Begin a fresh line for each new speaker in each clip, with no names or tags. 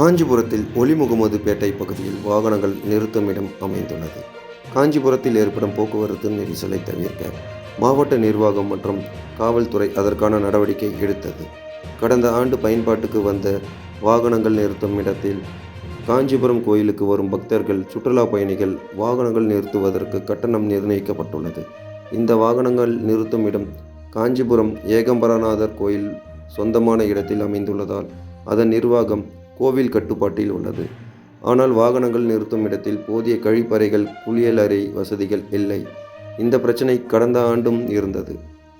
காஞ்சிபுரத்தில் ஒலிமுகமது பேட்டை பகுதியில் வாகனங்கள் நிறுத்தும் இடம் அமைந்துள்ளது. காஞ்சிபுரத்தில் ஏற்படும் போக்குவரத்து நெரிசலை தவிர்க்க மாவட்ட நிர்வாகம் மற்றும் காவல்துறை அதற்கான நடவடிக்கை எடுத்தது. கடந்த ஆண்டு பயன்பாட்டுக்கு வந்த வாகனங்கள் நிறுத்தும் இடத்தில் காஞ்சிபுரம் கோயிலுக்கு வரும் பக்தர்கள் சுற்றுலா பயணிகள் வாகனங்கள் நிறுத்துவதற்கு கட்டணம் நிர்ணயிக்கப்பட்டுள்ளது. இந்த வாகனங்கள் நிறுத்தும் இடம் காஞ்சிபுரம் ஏகம்பரநாதர் கோயில் சொந்தமான இடத்தில் அமைந்துள்ளதால் அதன் நிர்வாகம் கோவில் கட்டுப்பாட்டில் உள்ளது. ஆனால் வாகனங்கள் நிறுத்தும் இடத்தில் போதிய கழிப்பறைகள் குளியலறை வசதிகள் இல்லை. இந்த பிரச்சனை கடந்த ஆண்டும் இருந்தது.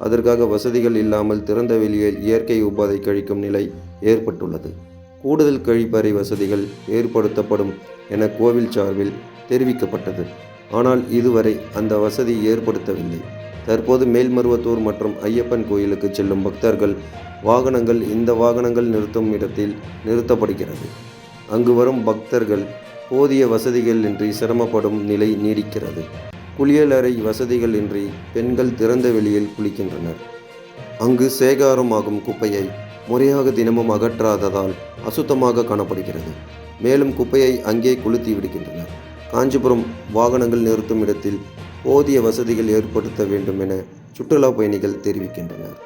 அதற்காக வசதிகள் இல்லாமல் திறந்த வெளியில் இயற்கை உபாதை கழிக்கும் நிலை ஏற்பட்டுள்ளது. கூடுதல் கழிப்பறை வசதிகள் ஏற்படுத்தப்படும் என கோவில் சார்பில் தெரிவிக்கப்பட்டது. ஆனால் இதுவரை அந்த வசதி ஏற்படுத்தவில்லை. தற்போது மேல்மருவத்தூர் மற்றும் ஐயப்பன் கோயிலுக்கு செல்லும் பக்தர்கள் வாகனங்கள் இந்த வாகனங்கள் நிறுத்தும் இடத்தில் நிறுத்தப்படுகிறது. அங்கு வரும் பக்தர்கள் போதிய வசதிகள் இன்றி சிரமப்படும் நிலை நீடிக்கிறது. குளியலறை வசதிகள் இன்றி பெண்கள் திறந்த வெளியில் குளிக்கின்றனர். அங்கு சேகாரமாகும் குப்பையை முறையாக தினமும் அகற்றாததால் அசுத்தமாக காணப்படுகிறது. மேலும் குப்பையை அங்கே கொளுத்தி விடுகின்றனர். காஞ்சிபுரம் வாகனங்கள் நிறுத்தும் இடத்தில் போதிய வசதிகள் ஏற்படுத்த வேண்டும் என சுற்றுலா பயணிகள் தெரிவிக்கின்றனர்.